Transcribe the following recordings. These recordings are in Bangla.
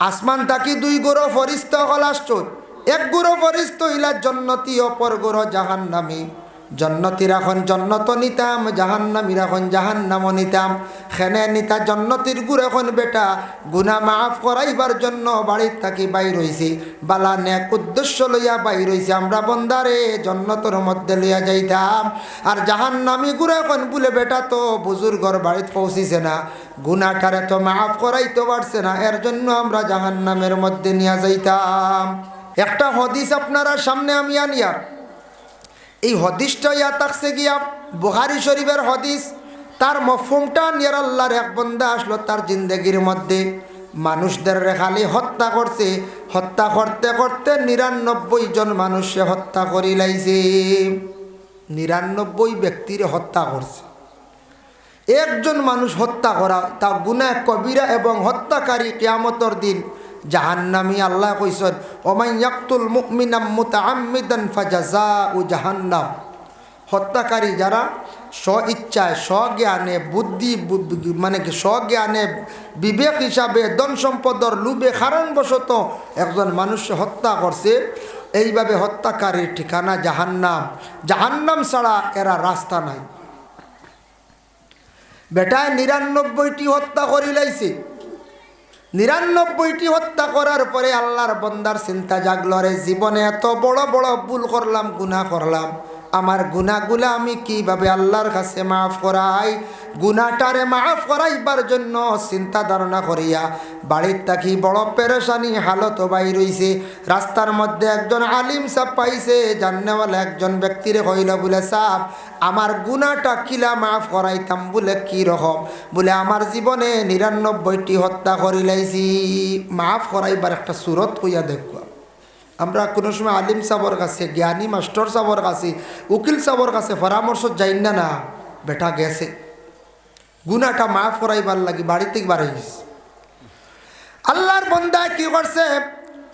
আসমান তাকি দুই গুরো ফরিস্ত হলাশ্চর এক গুরো ফরিস্ত ইলা জন্নতি অপর গুরো জাহান্নামি। জন্নতির এখন জন্নত নিতাম জাহান্নামির এখন জাহান্নাম নিতাম। খেনে নিতা জন্নতির গুড় এখন বেটা, গুনা মাফ করাইবার জন্য বাড়ির থাকি বাই রইছি বালা নেক উদ্দেশ্য লইয়া বাই রইছি আমরা বন্দারে, জন্নতর মধ্যে লইয়া যাইতাম। আর জাহান্নামি গুড় এখন বলে বেটা তো বুজুর্গর বাড়িতে পৌঁছিছে না। গুনাটারে তো মাফ করাইতে পারছে না, এর জন্য আমরা জাহান্নামের মধ্যে নিয়ে যাইতাম। একটা হদিস আপনারা সামনে আমি আনিয়া এই হদিসটা ইয়া থাকছে গিয়া বুহারি শরীফের হদিস। তার মফুমটা নিয়ার আল্লাহর এক বন্ধা আসলো তার জিন্দগির মধ্যে। মানুষদের খালি হত্যা করছে। হত্যা করতে করতে নিরানব্বই জন মানুষে হত্যা করি লাইছে। নিরানব্বই ব্যক্তির হত্যা করছে। একজন মানুষ হত্যা করা তা গুনা কবিরা এবং হত্যাকারী কেয়ামতর দিন জাহান্নামি আল্লাহ কইসন ওমাই ইয়াকতুল মুমিনাম মুতাআম্মিদান ফাজাজাউ জাহান্নাম। হত্যাকারী যারা স্ব ইচ্ছায় স্বজ্ঞানে, বুদ্ধি মানে কি, স্বজ্ঞানে, বিবেক হিসাবে ধন সম্পদর লুবে কারণবশত একজন মানুষ হত্যা করছে, এইভাবে হত্যাকারীর ঠিকানা জাহান্নাম। জাহান্নাম ছাড়া এরা রাস্তা নাই। বেটায় নিরানব্বইটি হত্যা করি লাইছে নিরানব্বইটি হত্যা করার পরে আল্লাহর বন্দার চিন্তা জাগল রে জীবনে এত বড় বড় ভুল করলাম গুণা করলাম। আমার গুনাহগুলা আমি কীভাবে আল্লাহর কাছে মাফ করাই? গুনাটারে মাফ করাইবার জন্য চিন্তা ধারণা করিয়া বাড়ির থাকি বড় পেরেশানি হালত বাই রইছে রাস্তার মধ্যে একজন আলিম সাপ পাইছে, জান্নেওয়ালা একজন ব্যক্তিরে কইল, বলে সাপ, আমার গুনাটা কিলা মাফ করাইতাম, বলে কি রকম? বলে আমার জীবনে নিরানব্বইটি হত্যা করিলাইছি। মাফ করাইবার একটা সুরত হইয়া দেখবা আমরা কোনো সময় আলিম সাবর কাছে, জ্ঞানী মাস্টার সাবর কাছে, উকিল সাবর কাছে পরামর্শ যাই না না। বেটা গেছে। গুনাটা মাফ করাইবার লাগি বাড়িতে বাড়াই গেছে আল্লাহর বন্দায় কি করছে?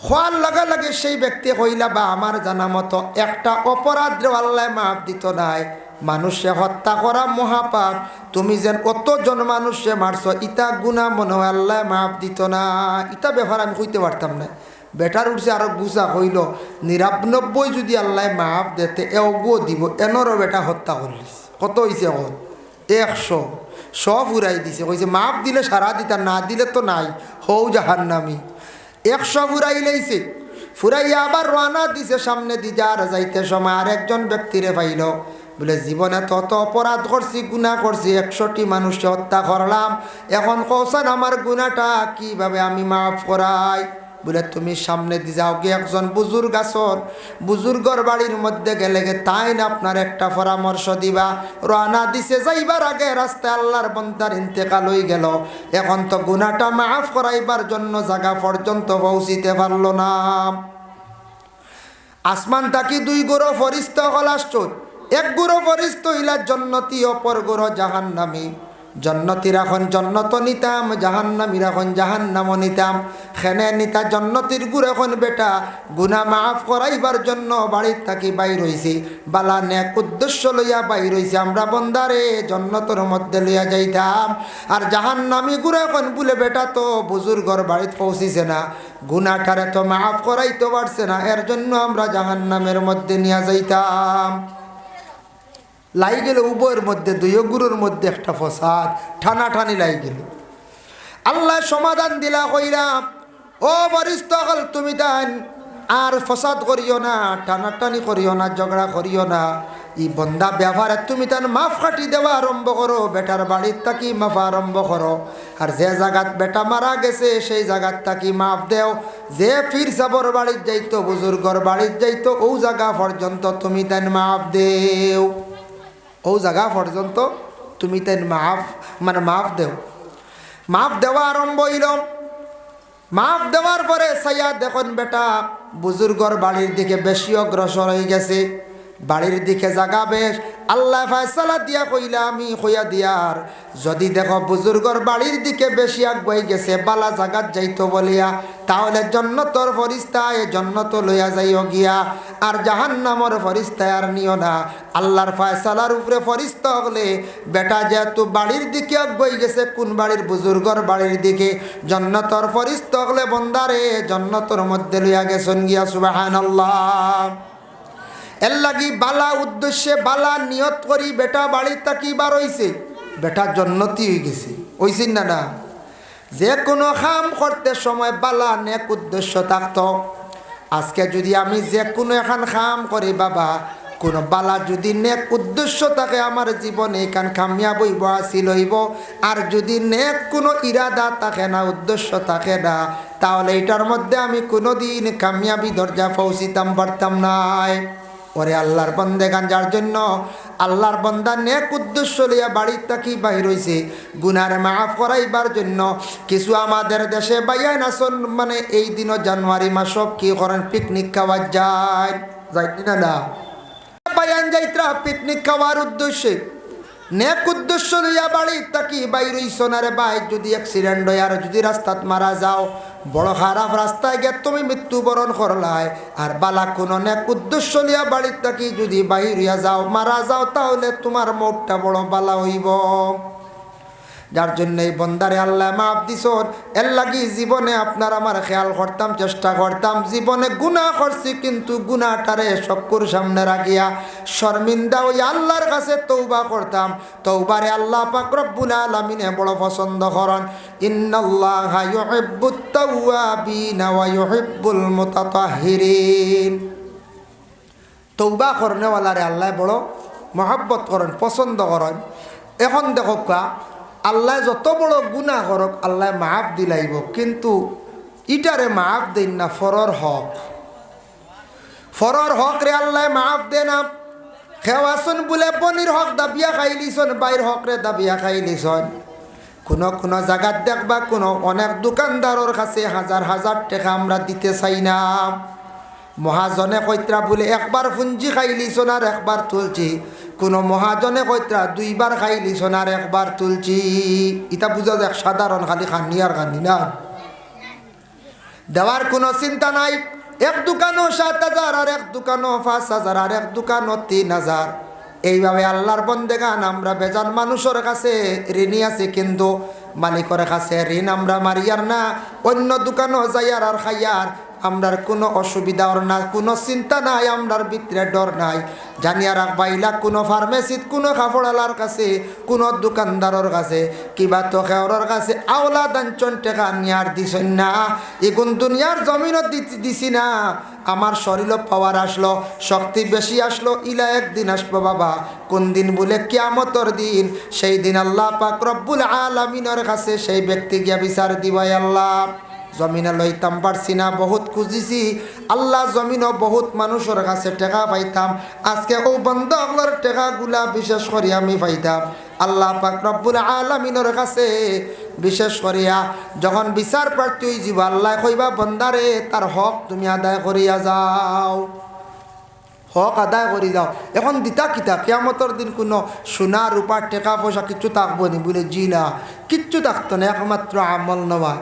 খোয়ার লগে লগে সেই ব্যক্তি কইলা, বা আমার জানা মতো একটা অপরাধ আল্লাহ মাফ দিত নাই। মানুষে হত্যা করা মহাপাপ। তুমি যেন অতজন মানুষে মারছ ইটা গুণা মনে হয় আল্লাহ মাফ দিত না। ইটা ব্যাপার আমি কইতে পারতাম না। বেটার উঠছে আরও বুঝা হইল নিরানব্বই যদি আল্লাহ মাফ দিতে এগো দিব এনরও বেটা হত্যা করলিস কত হয়েছে এখন একশো। সব উড়াই দিছে। কইছে মাপ দিলে সারা দিতা না দিলে তো নাই। হৌ জাহার নামি একশো ফুরাই লাইছে ফুরাইয়া আবার রানা দিছে সামনে দি যার যাইতে সময় আর একজন ব্যক্তিরে পাইল। বলে জীবনে তত অপরাধ করছি গুণা করছি একশোটি মানুষকে হত্যা করলাম এখন কৌশান আমার গুণাটা কীভাবে আমি মাফ করাই বলে, তুমি সামনে দি যাও কি একজন বুজুর্গ আসন বুজুর্গর বাড়ির মধ্যে গেলে গে, তাই না আপনার একটা পরামর্শ দিবা? রানা দিছে, যাইবার আগে রাস্তায় আল্লাহর বন্দার ইন্তেকাল হয়ে গেল। এখন তো গুণাটা মাফ করাইবার জন্য জায়গা পর্যন্ত পৌঁছিতে পারল না। আসমান তাকি দুই গুরো ফরিস্ত হলাষ্ট এক গুরো ফরিস্ত ইলা জন্নতি অপর গুরো জাহান্নামি। জন্নতির এখন জন্নত নিতাম জাহান্নামির এখন জাহান্নাম নিতাম। খেনে নিতা জন্নতির গুড় এখন বেটা, গুনা মাফ করাইবার জন্য বাড়ির থাকি বাই রইছি বালা নেক উদ্দেশ্য লইয়া বাই রইছি আমরা বন্দারে, জন্নতর মধ্যে লইয়া যাইতাম। আর জাহান্নামি গুড় এখন বলে, বেটা তো বুজুর্গর বাড়িতে পৌঁছিছে না, গুনাটারে তো মাফ করাইতে পারছে না, এর জন্য আমরা জাহান্নামের মধ্যে নিয়ে যাইতাম। লাই গেল উভয়ের মধ্যে দুই গুরুর মধ্যে একটা ফসাদ, ঠানাঠানি লাই গেল। আল্লাহ সমাধান দিলা কইরা, ও বরিষ্ঠ হল তুমি দেন, আর ফসাদ করিও না টানাটানি করিও না, ঝগড়া করিও না। ই বন্দা ব্যবহারে তুমি তার মাফ কাটি দেওয়া আরম্ভ করো, বেটার বাড়ির তাকি মাফ আরম্ভ করো। আর যে জায়গাত বেটা মারা গেছে, সেই জায়গাত তাকি মাফ দেও। যে ফির সাবর বাড়ির যাইতো, বুজুর্গর বাড়ির যাইতো, ও জায়গা পর্যন্ত তুমি তান মাফ দেও। ও জায়গা পর্যন্ত তুমি তাই মাফ মানে মাফ দেও। মাফ দেওয়া আরম্ভ হইল। মাফ দেওয়ার পরে সাইয়া দেখুন বেটা, বুজুর্গর বাড়ির দিকে বেশি অগ্রসর হয়ে গেছে। বাড়ির দিকে জাগাবে। আল্লাহ ফায়সালা দিয়া কইলা, আমি কইয়া দিয়ার। যদি দেখো বুজুর্গর বাড়ির দিকে বেশি আগুয়াই গেছে, বালা জাগাত যাইতো বলিয়া, তাহলে জন্নতর ফরিস্তায় জন্নত লইয়া যাইও গিয়া। আর জাহান্নামর ফরিস্তায় আর নিও না। আল্লাহর ফায়সালার উপরে ফরিস্তা হলে, বেটা যেহেতু বাড়ির দিকে আগুয়াই গেছে, কোন বাড়ির বুজুর্গর বাড়ির দিকে? জন্নতর ফরিস্তা হলে বন্দারে, জন্নতর মধ্যে লইয়া গেছেন গিয়া সুবাহান আল্লাহ এর লাগি বালা উদ্দেশ্যে বালা নিয়ত করি বেটা বাড়ির তাকি বার হইছে বেটা জন্নতি হয়ে গেছে। হইছেন না না? যে কোনো কাম করতে সময় বালা নেক উদ্দেশ্য থাকতো। আজকে যদি আমি যে কোনো এখন কাম করি বাবা, কোনো বালা যদি নেক উদ্দেশ্য থাকে আমার জীবনে, এখান কামিয়া বইব আসি লইব আর যদি নেক কোনো ইরাদা থাকে না, উদ্দেশ্য থাকে না, তাহলে এটার মধ্যে আমি কোনো দিন কামিয়াবি দরজা পৌঁছিতাম পারতাম নাই। ওরে আল্লাহর বন্দে গান, যার জন্য আল্লাহর বন্দা নেক উদ্দেশ্য লইয়া বাড়ির তাকি বাহির হইছে। গুনার মাফ করাইবার জন্য কিছু আমাদের দেশে বাইয়ান নাচন মানে এই দিনও জানুয়ারি মাস কি করেন পিকনিক খাওয়া যায়। যাই না না। বায়ান যাইত্রা পিকনিক খাওয়ার উদ্দেশ্যে। নেক উদ্দেশ্য লইয়া বাড়ি তাকি বাইর সোনারে বাইক যদি অ্যাক্সিডেন্ট হয় আর যদি রাস্তাত মারা যাও, বড় খারাপ রাস্তায় গিয়ে তুমি মৃত্যুবরণ করলাই। আর বালা কোনো নেক উদ্দেশ্য লিয়া বাড়ির তাকি যদি বাহির হইয়া যাও, মারা যাও, তাহলে তোমার মোটটা বড় বালা হইব। যার জন্য এই বন্দারে আল্লাহ মাফ দিছন এর লাগি জীবনে আপনার আমার খেয়াল করতাম, চেষ্টা করতাম। জীবনে গুণা করছি, কিন্তু গুণাটারে শক্কুর সামনে রাখিয়া শর্মিন্দা ওই আল্লাহর কাছে তৌবা করতাম। তৌবারে আল্লাহ পাক রব্বুল আলামিনে বড় পছন্দ করেন। মুতাতাহহিরিন তৌবা করনেওয়ালারে আল্লাহ বড় মহাব্বত করেন, পছন্দ করেন। এখন দেখো কা আল্লাহ যত বড় গুণা করক, আল্লাহ মাফ দিলাইব। কিন্তু ইটারে মাফ দেন না, ফরর হক। ফরর হক রে আল্লাহ মাফ দে না। খেওয়াছন বলে পনির হক দাবিয়া খাইলিছন বাইর হক রে দাবিয়া খাইলিছন কোনো কোনো জায়গাত দেখবা, কোনো অনেক দোকানদারর কাছে হাজার হাজার টাকা আমরা দিতে চাই না। মহাজনে কইত্রা বলে, একবার ফুঞ্জি খাইলি আর একবার তুলছি। কোনো মহাজনে কইত্রা দুইবার খাইলি আর একবার তুলছি। ইটা বুঝা যাক সাধারণ খালি খানি আর খানি না। দেওয়ার কোনো চিন্তা নাই। এক দোকানও সাত হাজার আর এক দোকানও পাঁচ হাজার আর এক দোকানও তিন হাজার এইভাবে আল্লাহর বন্দেগান আমরা বেজান মানুষের কাছে ঋণী আছে, কিন্তু মালিকের কাছে ঋণ আমরা মারিয়ার না। অন্য দোকানও যাইয়ার আর খাইয়ার আমরার কোনো অসুবিধা ওর না, কোনো চিন্তা নাই, আমরার ভিতরে ডর নাই। জানিয়া রাখবা ইলা কোনো ফার্মেসিত, কোনো কাপড়ালার কাছে, কোনো দোকানদারের কাছে, কিবা তো খেওয়ার কাছে আওলা দাঞ্চন টেকা নিয়ার দিছেন না। এগুন দুনিয়ার জমিনত দিছি না। আমার শরীরও পাওয়ার আসলো, শক্তি বেশি আসলো, ইলা একদিন আসব বাবা। কোন দিন বলে কিয়ামতর দিন, সেই দিন আল্লাহ পাক রব্বুল আলমিনের কাছে সেই ব্যক্তি গিয়া বিচার দিবাই আল্লাহ। জমিনে লইতাম পারছি না বহুত খুঁজিছি। আল্লাহ জমিনও বহুত মানুষের কাছে টেকা পাইতাম। আজকে ও বন্ধ আগলার টেকাগুলা বিশেষ করে আমি পাইতাম। আল্লাহ পাক রব্বুল আলমিনের কাছে বিশেষ করিয়া যখন বিচার প্রার্থী যাব, আল্লাহ কইবা বন্দারে তার হক তুমি আদায় করিয়া যাও। হক আদায় করে যাও। এখন দিতা কিতা কেয়ামতর দিন কোনো সোনা রূপা টেকা পয়সা কিচ্ছু থাকব নি বলে জি না। কিচ্ছু থাকতো না একমাত্র আমল নয়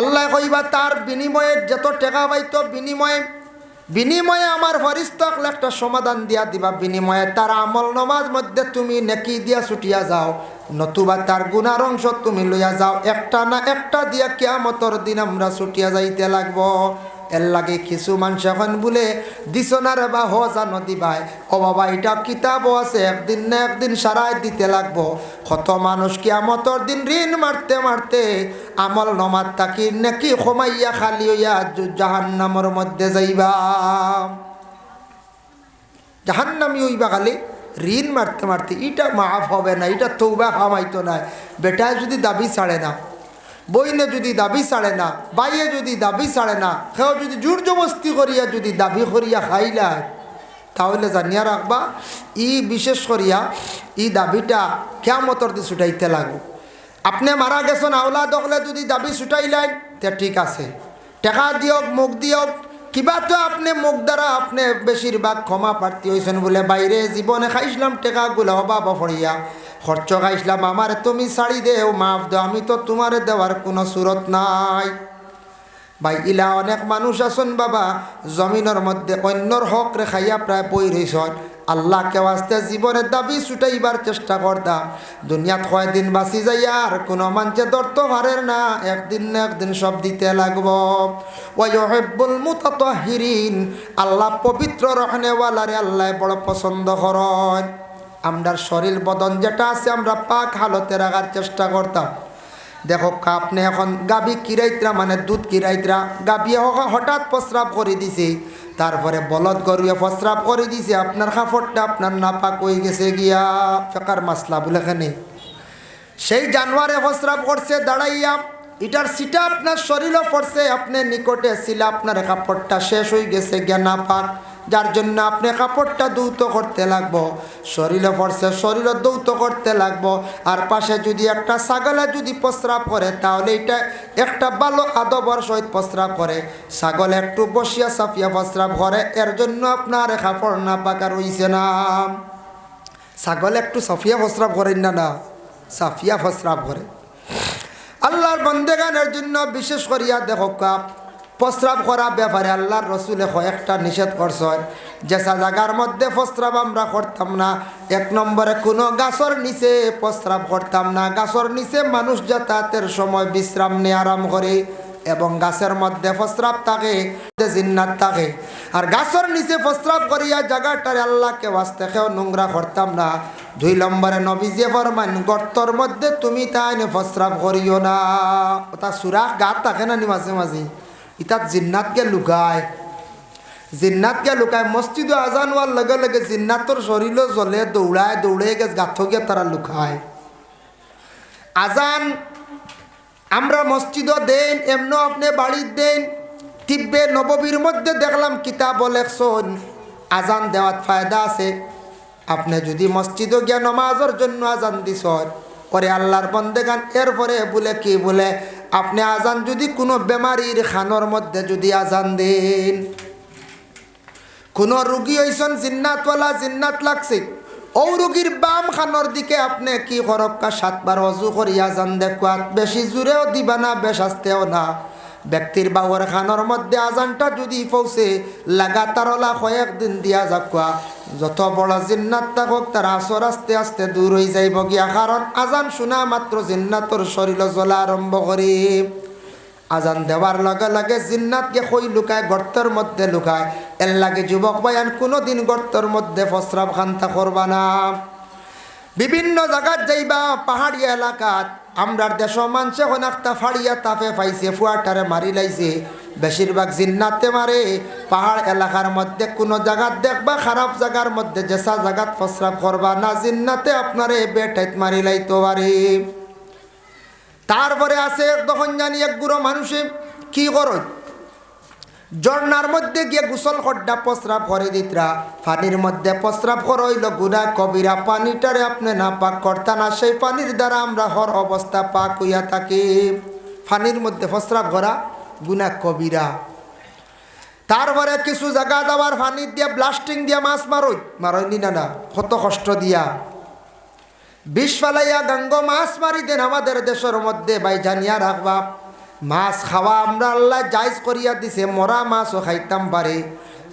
আল্লাহ কইবা, তার বিনিময়ে যত টেকা পাইতো, বিনিময়ে বিনিময়ে আমার ফরিস্তক একটা সমাধান দিয়া দিবা। বিনিময়ে তার আমল নমাজ মধ্যে তুমি নেকি দিয়া ছুটিয়া যাও, নতুবা তার গুণার অংশ তুমি লইয়া যাও। একটা না একটা দিয়া কিয়ামতর দিন আমরা ছুটিয়া যাইতে লাগবো। এর লাগে কিছু মানুষ এখন বলে দিছনার বা, হ জানো দিবাই ও বাবা, এটা কিতাবও আছে, একদিন না একদিন সারাই দিতে লাগবো। কত মানুষ কি আমতর দিন ঋণ মারতে মারতে আমল নমার তাকি নাকি কমাইয়া খালি হইয়া জাহান্নামর মধ্যে যাইবা। জাহান্নামি হইবা খালি, ঋণ মারতে মারতে এটা মাফ হবে না এটা তৌবা খামাইতো না। বেটায় যদি দাবি ছাড়ে না বইনে যদি দাবি ছাড়ে না, বাইয়ে যদি দাবি ছাড়ে না, সেও যদি জোর জবস্তি করিয়া যদি দাবি করিয়া খাইলায় তাহলে জানিয়া রাখবা, ই বিশেষ করিয়া ই দাবিটা কেয়া কেমতর দিয়ে ছুটাইতে লাগবো। আপনি মারা গেছেন আওলা দখলে যদি দাবি ছুটাইলেন তে ঠিক আছে। টেকা দিয়ক, মুখ দিয়ক, কিবা তো আপনি মুখ দ্বারা আপনি বেশিরভাগ ক্ষমা প্রার্থী হয়েছেন বলে বাইরে জীবনে খাইছিলাম টেকাগুলো অভাব ফড়িয়া খরচ খাইছিলাম, আমার তুমি শাড়ি দেও, মাফ দাও, আমি তো তোমার দেওয়ার কোনো সুরত নাই। ভাই, ইলা অনেক মানুষ আছেন বাবা, জমিনের মধ্যে অন্যর হক রেখাইয়া প্রায় রইছন আল্লাহ কেউ আসতে জীবনের দাবি ছুটাইবার চেষ্টা করতাম দুনিয়াত কয়দিন বাঁচি যাই আর কোনো মানুষে ধরতে পারের না, একদিন না একদিন সব দিতে লাগব। ওয়াইহেব্বুল মুতাতাহিরিন, আল্লাহ পবিত্র রহনেওয়ালারে আল্লাহ বড় পছন্দ করেন। আমরার শরীর বদন যেটা আছে আমরা পাক হালতে রাখার চেষ্টা করতাম। দেখো আপনি এখন গাবি কিরাইতরা মানে দুধ কিরাইতরা। গাবিয়ে হঠাৎ প্রস্রাব করে দিছে। তারপরে বলদ গরুয়ে প্রস্রাব করে দিছে। আপনার কাপড়টা আপনার নাপাক হয়ে গেছে গিয়া ফেকার মাসলা বলে এখানে। সেই জানোয়ারে প্রস্রাব করছে, দাঁড়াইয়া এটার সিটা আপনার শরীরও পড়ছে, আপনি নিকটে ছিল, আপনার কাপড়টা শেষ হয়ে গেছে গিয়া নাপাক। যার জন্য আপনি কাপড়টা দৌত করতে লাগবো। শরীরে পড়ছে শরীরে দৌত করতে লাগবো। আর পাশে যদি একটা ছাগলে যদি প্রস্রাব করে, তাহলে এটা একটা ভালো আদবর সহিত প্রস্রাব করে। ছাগল একটু বসিয়া সাফিয়া প্রস্রাব করে, এর জন্য আপনার কাপড় না পাকা রইছে না। ছাগল একটু সাফিয়া প্রস্রাব করেন না না। সাফিয়া প্রস্রাব করে। আল্লাহর বন্দেগানের জন্য বিশেষ করিয়া দেখো কাপ। প্রস্রাব করা ব্যাপারে আল্লাহর রসুলে কয়েকটা নিষেধ করছেন যেসা জায়গার মধ্যে প্রস্রাব আমরা করতাম না, এক নম্বরে কোনো গাছর নিচে প্রস্রাব করতাম না। গাছর নিচে মানুষ যাতায়াতের সময় বিশ্রাম নিয়ে আরাম করে এবং গাছের মধ্যে প্রস্রাব থাকে জিন্নাত থাকে। আর গাছর নিচে প্রস্রাব করিয়া জায়গাটারে আল্লাহকে বাঁচতে খেয়েও নোংরা করতাম না। দুই নম্বরে নবীজে ফরমান, গর্তর মধ্যে তুমি তাই প্রস্রাব করিও না। তা সুরাখ গাত থাকে না নি মাঝে মাঝে? ইতাত জিন্নাতকে লুকায়। জিন্নাতকে লুকায়। মসজিদ আজান হওয়ার লগে লগে জিন্নাতর শরীরও জ্বলে, দৌড়ায় দৌড়ে গেছে গাথ তারা লুকায়। আজান আমরা মসজিদও দেন এমনও আপনি বাড়ির দেন তিব্বে নববীর মধ্যে দেখলাম কিতাব লেখছন আজান দেওয়ার ফায়দা আছে। আপনি যদি মসজিদও গিয়া নমাজের জন্য আজান দিছ পরে আল্লাহর বন্দেগান এরপরে বলে, কি বলে আপনি আজান যদি কোনো বেমারির খানোর মধ্যে যদি আজান দেন, কোনো রুগী হয়েছেন জিন্নাতওয়ালা, জিন্নাত লাগছে ও রুগীর বাম খানোর দিকে আপনি কি করক্কা সাতবার অজু করিয়া যান দেখুয়াত বেশি জুড়েও দিবা না, বেশ আসতেও না। ব্যক্তির বাবর খানোর মধ্যে আজানটা যদি পৌঁছে, লাগাতার ওলা কয়েকদিন দিয়া যাকুয়া যত বড় জিন্নাত থাকুক, তার আসর আস্তে আস্তে দূর হয়ে যাইব গিয়া। কারণ আজান শোনা মাত্র জিন্নাতর শরীর জ্বলা আরম্ভ করি। আজান দেওয়ার লগে লগে জিন্নাতকে কই লুকায়, গর্তের মধ্যে লুকায়। এর লাগে যুবক বায়ান কোনো দিন গর্তের মধ্যে প্রস্রাব খান্তা করবা না। বিভিন্ন জায়গাত যাইবা পাহাড়িয়া এলাকাত আমরার দেশ মানছে একটা ফাড়িয়া তাপে পাইছে ফুয়াটারে মারি লাইছে। বেশিরভাগ জিন্নাতে মারে। পাহাড় এলাকার মধ্যে কোনো জাগাত দেখবা খারাপ জায়গার মধ্যে জেসা জায়গাত প্রস্রাব করবা, না জিন্নাতে আপনারে বেটাইত মারি লাইতে পারে তারপরে আছে তখন জানি এক গুঁড়ো মানুষে, কি করো? ঝর্নার মধ্যে গিয়ে গুসল খড্ডা প্রস্রাব করে দিতরা। পানির মধ্যে প্রস্রাব করইল গুনা কবিরা। পানিটারে আপনি না পাক করতা না, সেই পানির দ্বারা আমরা হর অবস্থা পাক হইয়া থাকি। পানির মধ্যে প্রস্রাব করা গুনা কবিরা। তারপরে কিছু জায়গা দাবার পানি দিয়া ব্লাস্টিং দিয়া মাছ মারই। মারইনি না না, কত কষ্ট দিয়া। বিষ ফালাইয়া গাঙ্গ মাছ মারি দেন আমাদের দেশের মধ্যে ভাই জানিয়া রাখবা মাছ খাওয়া আমরা আল্লাহ জায়জ করিয়া দিছে, মরা মাছও খাইতাম পারে।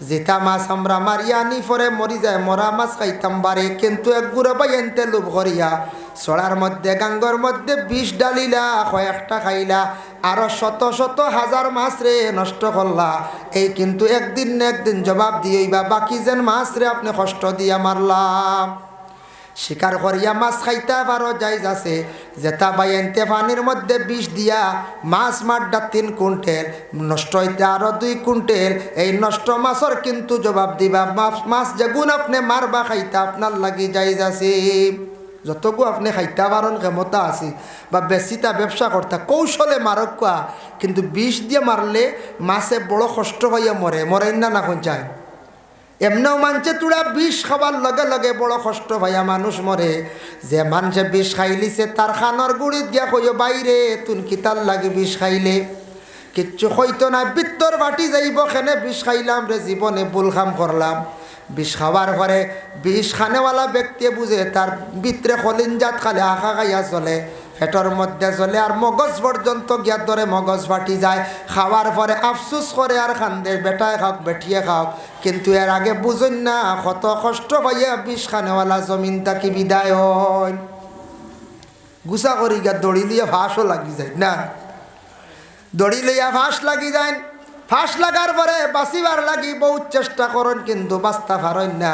যেটা মাছ আমরা মারিয়া আনি পরে মরি যায়, মরা মাছ খাইতাম পারে। কিন্তু এক গুড়া পাই এনতে লোভ করিয়া চড়ার মধ্যে, গাঙ্গর মধ্যে বিষ ডালিলা কয়েকটা খাইলা, আরও শত শত হাজার মাছ রে নষ্ট করলা। এই কিন্তু একদিন না একদিন জবাব দিয়েইবা বাকি যেন মাছ রে আপনি কষ্ট দিয়া মারলাম। শিকার করিয়া মাছ খাইতে পারো যাইজ আছে। যেটা বাইনতে পানির মধ্যে বিষ দিয়া মাছ মারডা তিন কুইন্টেল, নষ্ট হইতে আরও দুই কুইন্টেল, এই নষ্ট মাছর কিন্তু জবাব দিবা, মাছ মাছ যেগুন আপনি মারবা খাইতে আপনার লাগি যাইজ আছে। যতগু আপনি খাইতে পারেন ক্ষমতা আছে, বা বেশিটা ব্যবসা করতে, কৌশলে মারক কিন্তু বিষ দিয়ে মারলে মাছে বড় কষ্ট হইয়া মরে মরেন না না চায় এমনিও মানছে তোরা বিষ খাবার লগে লগে বড় কষ্ট ভাইয়া মানুষ মরে। যে মানুষে বিষ খাইলিছে তার খানর গুড়িত গিয়া কইও, বাইরে, তুন কিতার লাগে বিষ খাইলে? কিচ্ছু হইতো না, বিত্তর বাটি যাইব খেনে বিষ খাইলাম রে, জীবনে ভুল খাম করলাম। বিষ খাওয়ার পরে বিষ খানেওয়ালা ব্যক্তি বুঝে, তার ভিতরে খলিঞ্জাত খালে, আখা খাইয়া চলে। পেটর মধ্যে চলে আর মগজ পর্যন্ত গিয়ার ধরে মগজ ফাটি যায়। খাওয়ার পরে আফসুস করে আর খান্দে বেটায় খাওক, বেটিয়ে খাওক। কিন্তু এর আগে বুঝুন না কত কষ্ট পাইয়া বিষ খানেওয়ালা জমিন তাকি বিদায় হয় গুছা করি গিয়া দড়ি লিয়ে ফাঁসও লাগি যায় না। দড়ি লইয়া ফাঁস লাগি যায়। ফাঁস লাগার পরে বাঁচিবার লাগি বহুত চেষ্টা করেন কিন্তু বাঁচতে পারেন না।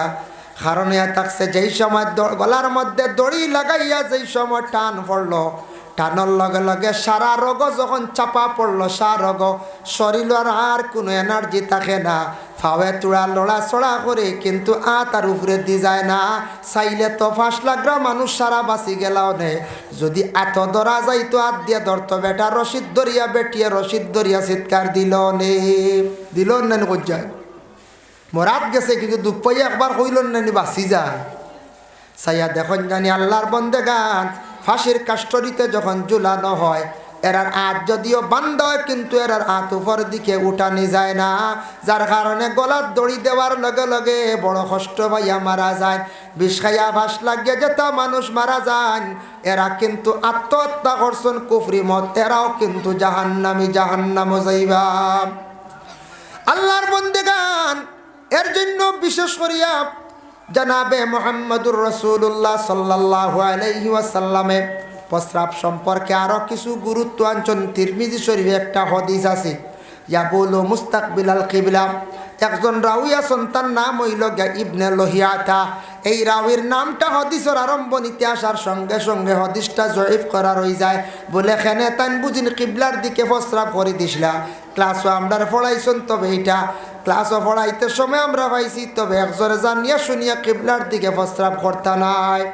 কারণ থাকছে, যেই সময় গলার মধ্যে দড়ি লাগাইয়া যেই সময় টান পড়ল, টানোর লগে লগে সারা রোগ যখন চাপা পড়ল সা রোগ শরীরের আর কোনো এনার্জি থাকে না। ফাওয়ে তুড়া লড়া চড়া করে কিন্তু আ তার উপরে দি যায় না। চাইলে তো ফাঁস লাগরা মানুষ সারা বাঁচি গেলাও নে। যদি এত ধরা যাইতো আত দিয়ে ধরতো বেটা, রশিদ দরিয়া বেটিয়ে, রশিদ দরিয়া চিৎকার দিল নে, দিল নেন যায় মরাত গেছে, কিন্তু দুঃখ পাইয়া একবার কইল নানি বাঁচি যায় সাইয়া দেখুন জানি আল্লাহর বন্দে গান ফাঁসির কাষ্টরিতে যখন ঝুলানো হয়, এরার আঁত যদিও বান্ধ হয়, কিন্তু এরার আঁত উপর দিকে উঠানি যায় না। যার কারণে গলার দড়ি দেওয়ার লগে লগে বড় কষ্ট পাইয়া মারা যায়। বিষ খাইয়া ফাঁস লাগিয়ে যেটা মানুষ মারা যায়, এরা কিন্তু আত্মহত্যা করছেন, কুফরি মত, এরাও কিন্তু জাহান্নামি জাহান্নাম যাইবা। আল্লাহর বন্দেগান এর জন্য বিশেষ করিয়া জানাবে মোহাম্মদুর রসুল্লাহ সাল্লাহ আলাইহি ওয়াসাল্লামে। প্রস্রাব সম্পর্কে আরও কিছু গুরুত্ব আঞ্চন তিরমিজি শরীফে একটা হদিস আছে। ইয়া বলো মুস্তাকবিলাল কিবলা। একজন রাউয়া সন্তান নাম হইল গিয়া ইবনে লোহিয়াতা। এই রাউির নামটা হদিসের আরম্ভণীতে আসার সঙ্গে সঙ্গে হদিসটা জয়ীফ করা রই যায়। বলে খেনে তান বুঝিন কিবলার দিকে প্রস্রাব করে দিছিলা। ক্লাসও আমরা পড়াইছেন তবে এইটা ক্লাসও পড়াইতে সময় আমরা পাইছি, তবে একজনে জানিয়া শুনিয়া কিবলার দিকে প্রস্রাব করতে নাই।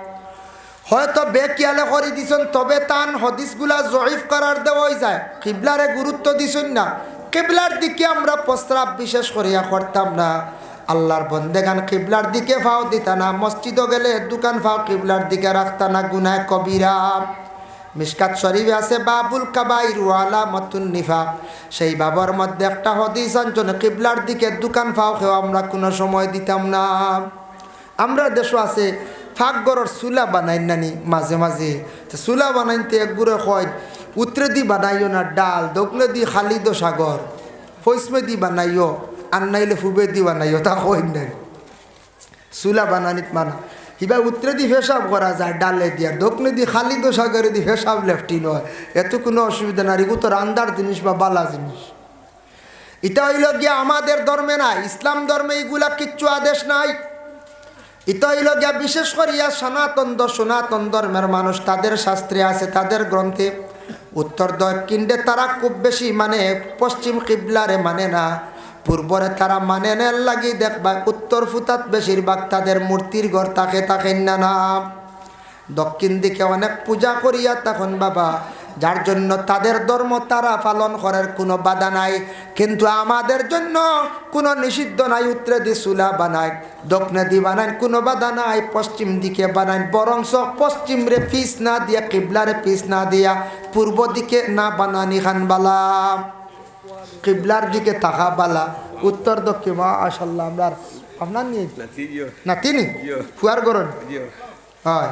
হয়তো বেকিয়ালে করে দিছেন, তবে তান হদিসগুলা জয়ীফ করার দেওয়াই যায়। কিবলারে গুরুত্ব দিছেন না। কিবলার দিকে আমরা প্রস্রাব বিশেষ করিয়া করতাম না। আল্লাহর বন্দেগান কিবলার দিকে ফাও দিতা না। মসজিদও গেলে দোকান ফাও কিবলার দিকে রাখতা না। গুনায় কবিরা। মিসকাত শরীফে আছে, বাবুল কাবাই রুয়ালা মতুন নিফা। সেই বাবার মধ্যে একটা হদিস আঞ্চল কিবলার দিকে দোকান ফাও খেও আমরা কোনো সময় দিতাম না। আমরা দেশও আছে ফাঁকগড়র চুলা বানাই নানি মাঝে মাঝে। চুলা বানাইতে একগুড়ে কয় উত্তরে দি বানাইও না, ডাল দক্ষিণে দি খালি দো সাগর পশ্চিমে দি বানাইও, আর নাইলে ফুবে দি বানাইও, তা কই নাই। চুলা বানানিত মানা। কিবা উত্তরে দি ফেসাব করা যায়, ডালে দিয়া। দক্ষিণে দি খালি দো সাগরে দি ফেসাব লেফটিন হয় এত কোনো অসুবিধা নাই। এগুলো তো রান্দার জিনিস বা বালা জিনিস। এটা হইল গিয়া আমাদের ধর্মে নাই, ইসলাম ধর্মে এইগুলা কিচ্ছু আদেশ নাই। এটা হইল গিয়া বিশেষ করিয়া সনাতন সনাতন ধর্মের মানুষ তাদের শাস্ত্রে আছে, তাদের গ্রন্থে। উত্তর দক্ষিণে তারা খুব বেশি মানে পশ্চিম কিবলারে মানে না। পূর্বরে তারা মানে নেন লাগি দেখবা, উত্তর ফুতাত বেশিরভাগ তাদের মূর্তির ঘর তাকে থাকেন না না। দক্ষিণ দিকে অনেক পূজা করিয়া তখন বাবা, যার জন্য তাদের ধর্ম তারা পালন করার কোনো বাধা নাই, কিন্তু আমাদের জন্য কোনো নিষিদ্ধ নাই, উত্তরে দি চুলা বানায়, দক্ষিণে দি বানায়, কোনো বাধা নাই, পশ্চিম দিকে বানায় বরং পশ্চিম রে পিস না দিয়া, কিবলারে পিস না দিয়া, পূর্ব দিকে না বানানি খান বালা কিবলার দিকে তাকা বালা উত্তর দক্ষিণ মাশাল্লাহ আমরা আপনার নিয়ে না তিনি? ফুয়ার গরণ. হয়।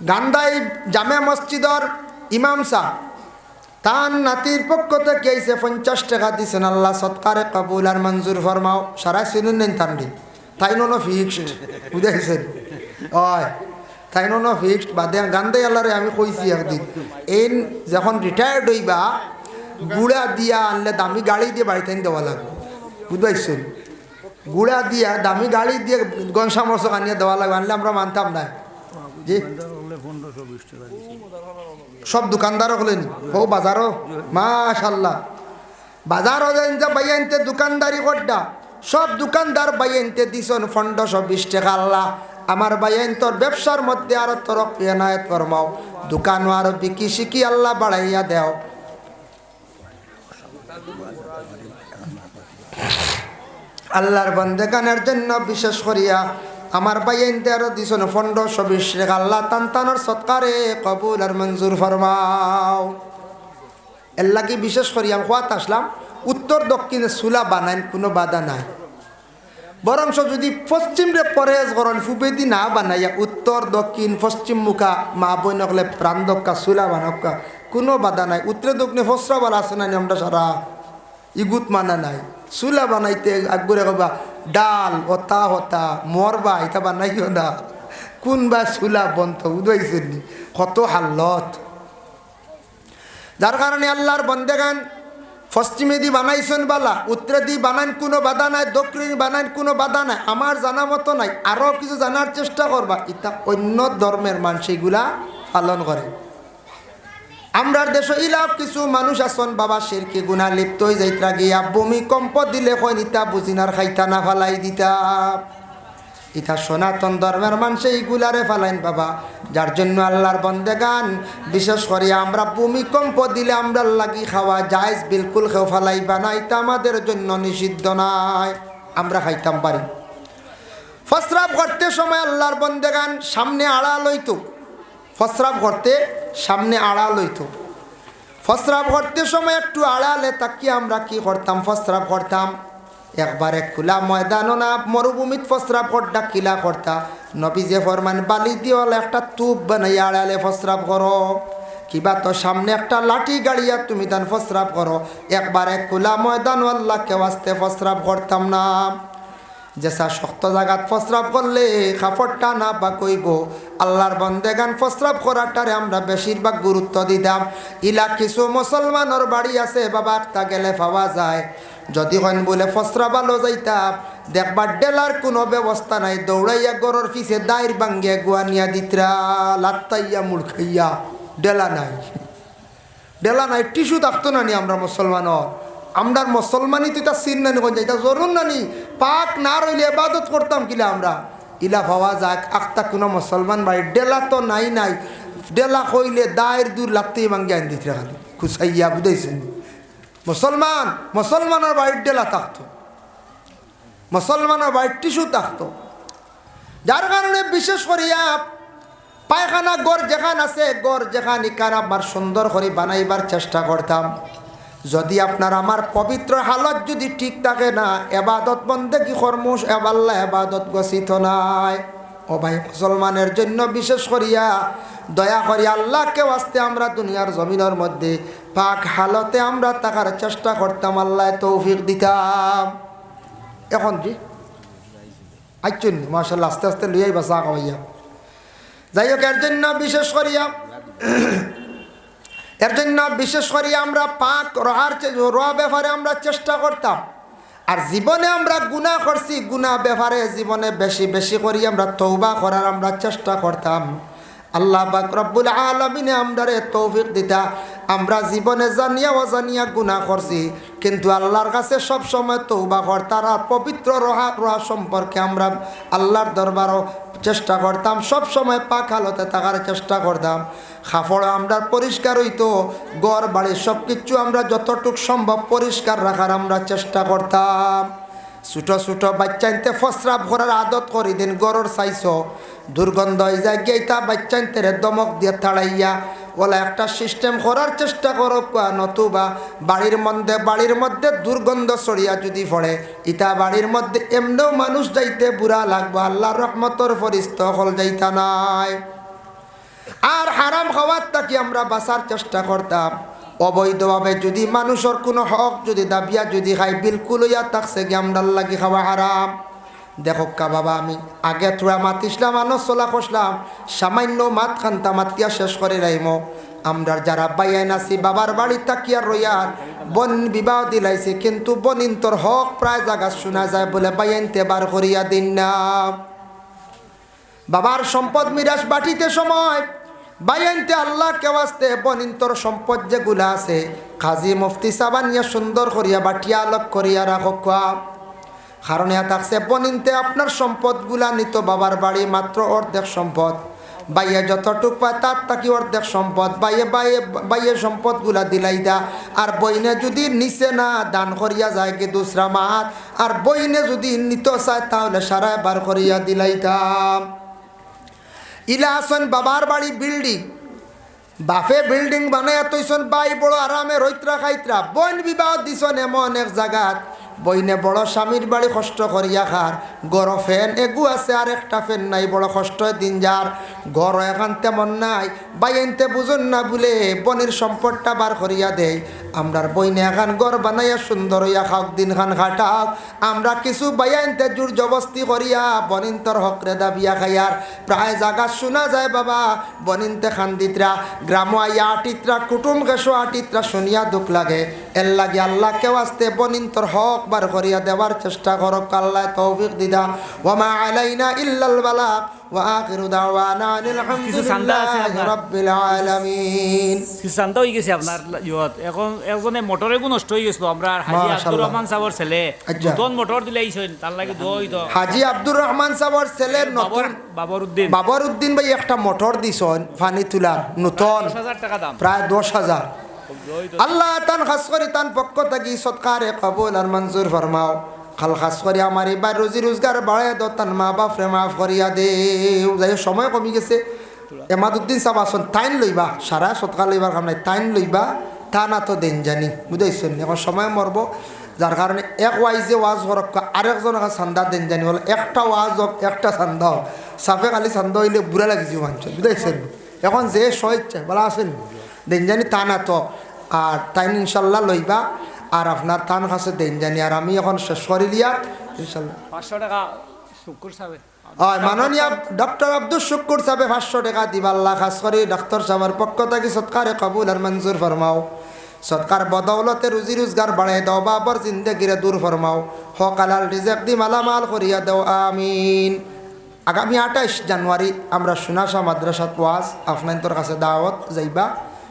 গান্ধাই জামে মসজিদর ইমাম সাহ তান নাতির পক্ষ থেকে এসে পঞ্চাশ টাকা দিছেন। আল্লাহ সৎকারে কবুল আর মঞ্জুর ফরমাও। সারা শুনুন নেন তান্ডি তাই নো ফিক্সড বুঝাইছেন হয়। তাই নো ফিক্সড বাদে গান্ধাই আল্লাহরে আমি কইছি একদিন এই যখন রিটায়ার্ড হইবা গুড়া দিয়া আনলে দামি গাড়ি দিয়ে বাড়িতে দেওয়া লাগবে। বুঝবাইছেন? গুড়া দিয়া দামি গাড়ি দিয়ে গনসা মশক আনিয়ে দেওয়া লাগবে, আনলে আমরা মানতাম না। জি। সব দোকানদারও হলেন। ও বাজারও? মাশাল্লাহ। বাজারও যেন যে বাইয়ানতে দোকানদারি করডা সব দোকানদার বাইয়ানতে দিছন পনেরোশো বিশ টাকা আল্লাহ। আমার বাইয়ান তোর ব্যবসার মধ্যে আরও তরক এনায়ত ফরমাও। দোকানও আরও বিকি শিকি আল্লাহ বাড়াইয়া দেও। আল্লাহর বন্দেগানের জন্য বিশেষ করিয়া আমার বাইনতে আরও দিছন পনেরোশো বিশ টাকা আল্লাহ তান্তানোর সৎকারে কবুল আর মঞ্জুর ফরমাও। এর লাগি বিশেষ করি আমি খোয়াত আসলাম, উত্তর দক্ষিণে চুলা বানাইন, কোনো বাধা নাই। বরংস যদি পশ্চিম রে পরেজ করেন ফুবেদি না বানাইয়া উত্তর দক্ষিণ পশ্চিম মুখা মা বই নকলে প্রাণ দক্কা চুলা বানক্কা কোনো বাধা নাই। উত্তরে দক্ষিণে ফসরা বালা আছে না আমরা সারা? ইগুত মানা নাই। চুলা বানাইতে আগবরে কবা ডাল হতা হতা, মরবা, এটা বানাইও না। কোনবা চুলা বন্ধ উদাইছেন কত হাল্লত। যার কারণে আল্লাহর বন্দেগান পশ্চিমে দি বানাইছেন বালা, উত্তরে দি বানান কোনো বাধা নাই, দক্ষিণে বানান কোনো বাধা নাই। আমার জানা মতো নাই। আরও কিছু জানার চেষ্টা করবা। ইটা অন্য ধর্মের মানুষ এগুলা পালন করে। আমরার দেশ ইলাপ কিছু মানুষ আসন বাবা শেরকে গুণা লিপ্ত হয়ে যাইত্রা গিয়া, ভূমিকম্প দিলে কই নিতা বুঝিনার খাইতা না ফালাই দিতা। ইটা সনাতন ধর্মের মানুষ এইগুলারে ফালাইন, বাবা, যার জন্য আল্লাহর বন্দে গান। বিশেষ করে আমরা ভূমিকম্প দিলে আমরা লাগি খাওয়া জায়জ, বিলকুল খেও ফালাইবা না, এটা আমাদের জন্য নিষিদ্ধ নাই আমরা খাইতাম পারি। ফসরাব করতে সময় আল্লাহর বন্দে গান, সামনে আড়াল হইতো ফসরাব করতে সামনে আড়াল হইতো। ফসরাব করতে সময় একটু আড়ালে তাকিয়ে আমরা কি করতাম? ফসরাব করতাম একবারে খোলা ময়দানও না, মরুভূমিত ফসরাব করতা কিলা করতা। নবী যে ফরমান বালি দিওয়ালে একটা তুপ বানাই আড়ালে ফসরাব করো। কিবা তো সামনে একটা লাঠি গাড়িয়া তুমি তান ফসরাব করো। একবারে খোলা ময়দান, আল্লাহকে আসতে ফসরাব করতাম না। যেসা শক্ত জায়গাত ফসরাব করলে কাপড়টা না বা কইব। আল্লাহর বন্দেগান ফসরাব করাটারে আমরা বেশিরভাগ গুরুত্ব দিতাম। ইলা কিছু মুসলমানের বাড়ি আছে, বাবা, তা গেলে পাওয়া যায়। যদি হন বলে ফসরা যাইতাম, দেখবার ডেলার কোনো ব্যবস্থা নাই। দৌড়াইয়া গরর পিছে দায়ের বাঙ্গিয়া গুয়ানিয়া দিতরা, লাত্তাইয়া মুড় খাইয়া ডেলা নাই। ডেলা নাই, টিস্যু থাকতো না নি আমরা মুসলমানর। আমরা মুসলমানই তো এটা সিন নানি কোন এটা জরুর নানি। পাক না রইলে এবাদত করতাম কিলা আমরা। ইলা ভাবা যাক, আখতা কোনো মুসলমান বাড়ি ডেলা তো নাই নাই। ডেলা কইলে দায়ের দূর লাগতেই ভাঙ্গি আন দিতে খালি। খুসাইয়া বুঝাইছেন মুসলমান, মুসলমানের বাড়ির ডেলা থাকতো মুসলমানের বাড়ির টিস্যু থাকতো যার কারণে বিশেষ করিয়া পায়খানা গড় যেখান আছে গড় যেখান ইকান আমার সুন্দর করে বানাইবার চেষ্টা করতাম। যদি আপনার আমার পবিত্র হালত যদি ঠিক থাকে না, এবাদত বন্ধে কি কর্মুষ এবাল্লা এবাদত গছিত নাই। ও ভাই, মুসলমানের জন্য বিশেষ করিয়া দয়া করি আল্লাহকে আসতে আমরা দুনিয়ার জমিনের মধ্যে, পাক হালতে আমরা থাকার চেষ্টা করতাম, আল্লাহ তৌফিক দিতাম। এখন জি, আইচুন মাসাল্লাহ আস্তে আস্তে লইয়াই বাসা খাওয়াইয়া। যাই হোক, এর জন্য বিশেষ করিয়া এর জন্য বিশেষ করে আমরা পাক রহার র ব্যাপারে আমরা চেষ্টা করতাম। আর জীবনে আমরা গুণা করছি গুণা ব্যাপারে জীবনে বেশি বেশি করি আমরা তৌবা করার আমরা চেষ্টা করতাম। আল্লাহ বাক রব্বুল আলমিনে আমরা তৌফিক দিতা। আমরা জীবনে জানিয়া অজানিয়া গুণা করছি, কিন্তু আল্লাহর কাছে সব সময় তৌবা করতার আর পবিত্র রহা রহা সম্পর্কে আমরা আল্লাহর দরবারও চেষ্টা করতাম সব সময় পাক হালতে থাকার চেষ্টা করতাম। খাফড় আমরা পরিষ্কার হইতো, গড় বাড়ি সব কিছু আমরা যতটুক সম্ভব পরিষ্কার রাখার আমরা চেষ্টা করতাম। ছোটো ছোটো বাচ্চাইতে ফসরাব করার আদত করি, দিন গরর চাইছ দুর্গন্ধ হয়ে যায়, গেইতা বাচ্চাইতে দমক দিয়ে থাড়াইয়া ওলা একটা সিস্টেম করার চেষ্টা করো নতুবা বাড়ির মধ্যে বাড়ির মধ্যে দুর্গন্ধ ছড়িয়া যদি পড়ে ইটা বাড়ির মধ্যে এমনিও মানুষ যাইতে বুড়া লাগবো আল্লাহ রহমতর ফরিস্ত হল যাইতা নাই। আর হারাম খাওয়ার তাকে আমরা বাঁচার চেষ্টা করতাম? অবৈধভাবে যদি মানুষের কোনো হক, যদি দাবিয়া, যদি খাই বিলকুল ইয়া থাকছে গেমডাল লাগি খাওয়া হারাম? দেখো কা বাবা, আমি আগে থোড়া মাতিসলাম আনো চলা খসলাম, সামান্য মাত খান্তা মাতিয়া শেষ করে রাইম। আমরার যারা বাইয়াই নাছি বাবার বাড়ি তাকিয়া রইয়ার, বন বিবাহ দিলাইছে, কিন্তু বনিন তোর হক প্রায় জায়গা শোনা যায় বলে বাইয়াইনতে বার করিয়া দিন না। বাবার সম্পদ মিরাজ বাটিতে সময়। বাইনতে আল্লাহ কেওয়াস্তে বনিন্তর সম্পদ যেগুলা আছে কাজী মুফতি সাবানিয়া সুন্দর করিয়া বাটিয়া আলোক করিয়া রাখো কারণ ইয়া থাকছে বনিনতে আপনার সম্পদগুলা নিত বাবার বাড়ি মাত্র অর্ধেক সম্পদ। বাইয়ে যতটুক পায় তার তাকি অর্ধেক সম্পদ। বাইয়ে বাইয়ে বাইয়ে সম্পদগুলা দিলাই দা। আর বইনে যদি নিচে না দান করিয়া যায় কি দুসরা মাত আর বইনে যদি নিত চায় তাহলে সারা বার করিয়া দিলাইতাম ইলা হাসন বাবার বাড়ি বিল্ডিং। বাফে বিল্ডিং বানাইয়া তৈছন বাই বড় আরামে রৈত্রা খাইত্রা। বইন বিবাহ দিছন এমন এক জায়গাত বইনে বড় স্বামীর বাড়ি কষ্ট করিয়া খার। গড় ফ্যান এগু আছে আর একটা ফ্যান নাই, বড় কষ্ট দিন যার। গড় এখান তেমন নাই, বাই আনতে বুঝুন না বলে, বনির সম্পদটা বার করিয়া দেয়। আমরার বইনে এখন গড় বানাইয়া সুন্দর হইয়া খাওক, দিন খান খাটাক। আমরা কিছু বাই আনতে জোর জবস্তি করিয়া, বনিন্তর হকরে দাবিয়া খাইয়ার। প্রায় জায়গা শোনা যায় বাবা, বনিনতে খান্দিতরা গ্রাম আইয়া আটিত্রা, কুটুম গেছো আটিত্রা, শুনিয়া দুঃখ লাগে। এর লাগে আল্লাহ কেউ আসতে বনিন্তর হক বার করিয়া দেওয়ার চেষ্টা করক, আল্লাহ তৌফিক দিদা। ওমা আলাইনা ইল্লাল বালাগ গেছে আপনার ইয়ত। এখন একজনে মোটরে গো নষ্ট হয়ে গেছিল আমরা হাজি আব্দুর। রহমান সাহর ছেলে। আচ্ছা। নতুন মোটর তার লাগে দই তো হাজি আব্দুর রহমান নতুন ভাই একটা মোটর দিছন ফানি তুলার নতুন। দশ হাজার টাকা দাম। প্রায় দশ হাজার দই তো আল্লাহ তান খাস করে তান পক্ষ থাকি সৎকারে কবুল আর মঞ্জুর ফরমাও খাল খাস করে আমার এবার রুজি রোজগার বাড়ায় দো তান মা বাপরে মাফ করিয়া দে যাই সময় কমি গেছে। এমাদুদ্দিন সাহেব আসন, তাইন লইবা। সারা সৎকার লইবার কাম নাই, তাইন লইবা। তা না তো দেন জানি, বুঝাইছেন? এখন সময় মরব। যার কারণে এক ওয়াইজে ওয়াজ হরক আরেকজন চান্দা দেন জানি। বলে, একটা ওয়াজ হোক, একটা চান্দা হোক। সাফে খালি চান্দা হইলে বুড়া লাগিছে মানুষ বুঝাইছেন? এখন যে সইচ্ছে বলা আছেন দেন জানি, তা না তো। আর তাই ইনশাল্লাহ লইবা। আর আপনার তান কাছে দেন জানি। আর আমি এখন শেষ করি লিয়া ইনশাল্লাহ। পাঁচশো টাকা শুকুর সাহেব। হয় মাননীয় ডক্টর আব্দুল শুকুর সাহেব পাঁচশো টাকা দিবাল্লা খাস করে। ডাক্তার সাহেবের পক্ষ থেকে সৎকারে কবুল আর মঞ্জুর ফরমাও। সৎকার বদৌলতে রুজি রোজগার বাড়াই দাও বাবর জিন্দগিরে দূর ফরমাও। হকালাল রিজেক দি মালামাল করিয়া দাও আমিন। আগামী আঠাইশ জানুয়ারি আমরা সুনাশা মাদ্রাসাত ওয়াজ আপনার কাছে দাওয়াত যাইবা।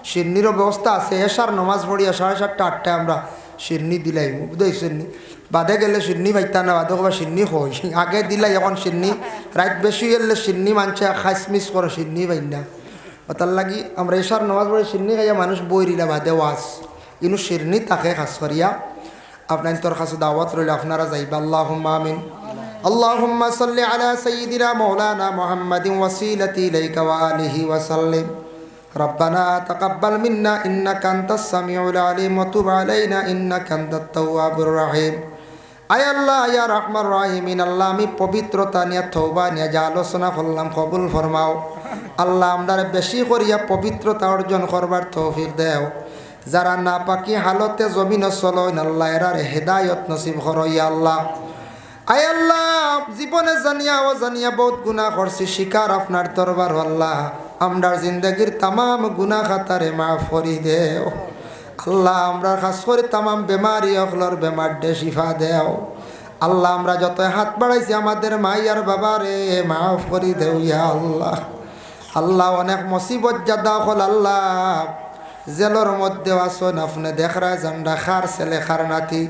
শিরনিরও ব্যবস্থা আছে এসার নমাজ পড়িয়া সাড়ে সাতটা আটটায় আমরা শিরনি দিলাই বুঝাই শিরনি বাদে গেলে শিরনি পাইতা না বাদে কবা শিরনি হই আগে দিলাই এখন শিরনি রাত বেশি গেলে শিরনি মানছে খাইসমিস করে শিরনি পাই না তার লাগি আমরা এসার নমাজ পড়ে শিরনি খাইয়া মানুষ বই দিলা বাদে ওয়াজ কিন্তু শিরনি তাকে খাস করিয়া আপনার তোর কাছে দাওয়াত রইল আপনারা যাইবা আল্লাহ আমিন اللهم صل على سيدنا مولانا محمد وسيلتي إليك وآله وسلم ربنا تقبل منا إنك أنت السميع العليم وتب علينا إنك أنت التواب الرحيم আয় আল্লাহ ইয়া রহমান রাহিমিন আল্লাহ আমি পবিত্রতা নিয়ে থৌবা নিয়ে যা আলোচনা করলাম কবুল ফরমাও আল্লাহ আমরা বেশি করিয়া পবিত্রতা অর্জন করবার তৌফিক দেও যারা না পাকি হালতে জমিন চলইন আল্লাহ এরার হেদায়ত নসিব করো ইয়া আল্লাহ আয় আল্লাহ জীবনে জানিয়া ও জানিয়া বহুত গুণা করছি শিকার আপনার দরবার আল্লাহ আমরার জিন্দগির তামাম গুণা খাতারে মাফ করি দেও। আল্লাহ আমরা খাস করে তামাম বেমারি অখলর বেমার দে শিফা দেও। আল্লাহ আমরা যত হাত বাড়াইছি আমাদের মাই আর বাবারে মাফ করি দেও ইয়া আল্লাহ। আল্লাহ অনেক মুসিবত জাদা হল আল্লাহ। জেলর মধ্যে আসন, আপনি দেখরা জান্ডা, খার ছেলে, খার নাতি।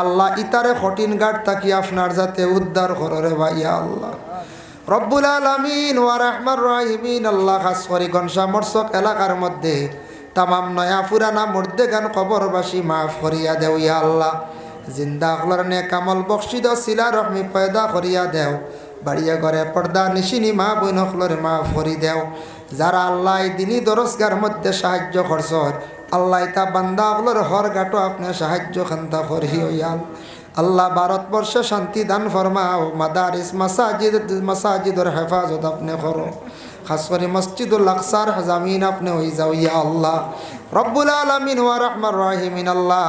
আল্লাহ ইতারে কঠিন গাট থাকি আপনার যাতে উদ্ধার কররে ভাইয়া আল্লাহ। রব্বুল আলমিন ওয়া রহমান, আল্লাহ খাস করি গনসা মর্শক এলাকার মধ্যে তামাম নয়া পুরানা মর্দে গান কবরবাসী মাফ করিয়া দেও ইয়া আল্লাহ। জিন্দা হলার নে কামল বক্সিদ শিলা রহমি পয়দা করিয়া দেও। বাড়িয়া ঘরে পর্দা নিশিনি মা বইন হলরে মাফ করি দেও। যারা আল্লাহ দিনই দরজগার মধ্যে সাহায্য করছ আল্লাহ তা বান্দা হর গাটো আপনি সাহায্য খান্তা করি ইয়াল আল্লাহ ভারতবর্ষে শান্তি দান ফরমাও, মাদারিস, মাসাজিদ, মাসাজিদর হেফাজত আপনি করো। খাস করে মসজিদুল আকসার জামিন আপনি হয়ে যাও, ইয়া আল্লাহ। রব্বুল আলমিন, ওয়া রহমান রাহিমিন, আল্লাহ।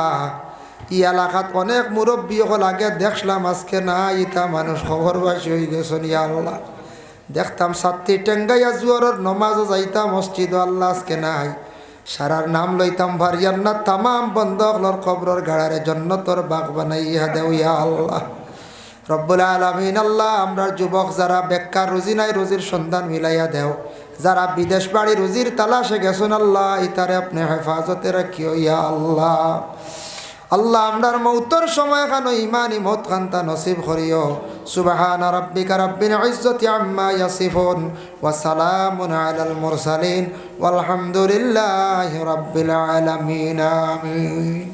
ই এলাকাত অনেক মুরব্বী হল, আগে দেখলাম আজকে না ইতা মানুষ খবরবাসী হয়ে গেছেন, ইয়া আল্লাহ। দেখতাম সাতটি টেঙ্গাইয়া জুয়ারের নমাজও যাইতাম মসজিদ আল্লাহ আজকে নাই। সারার নাম লইতাম ভারিয়ান না তামাম বন্ধ হলর খবরের গাড়ারে জন্নতর বাঘ বানাই বানাইয়া দেও ইয়া আল্লাহ। রব্বুল আলমিন আল্লাহ, আমরা যুবক যারা বেকার, রুজি নাই, রুজির সন্ধান মিলাইয়া দেও। যারা বিদেশ বাড়ি, রুজির তালাশে গেছেন আল্লাহ, ইতারে আপনি হেফাজতে রাখিও ইয়া আল্লাহ। আল্লাহ আমরার মৌতর সময় খান ইমানি মত খান্তা নসিব করিও। সুবাহান রব্বিকা রব্বিন ইজ্জতি আম্মা ইয়াসিফুন ওয়া সালামুন আলাল মুরসালিন। ওয়ালহামদুলিল্লাহি রাব্বিল আলামিন, আমিন।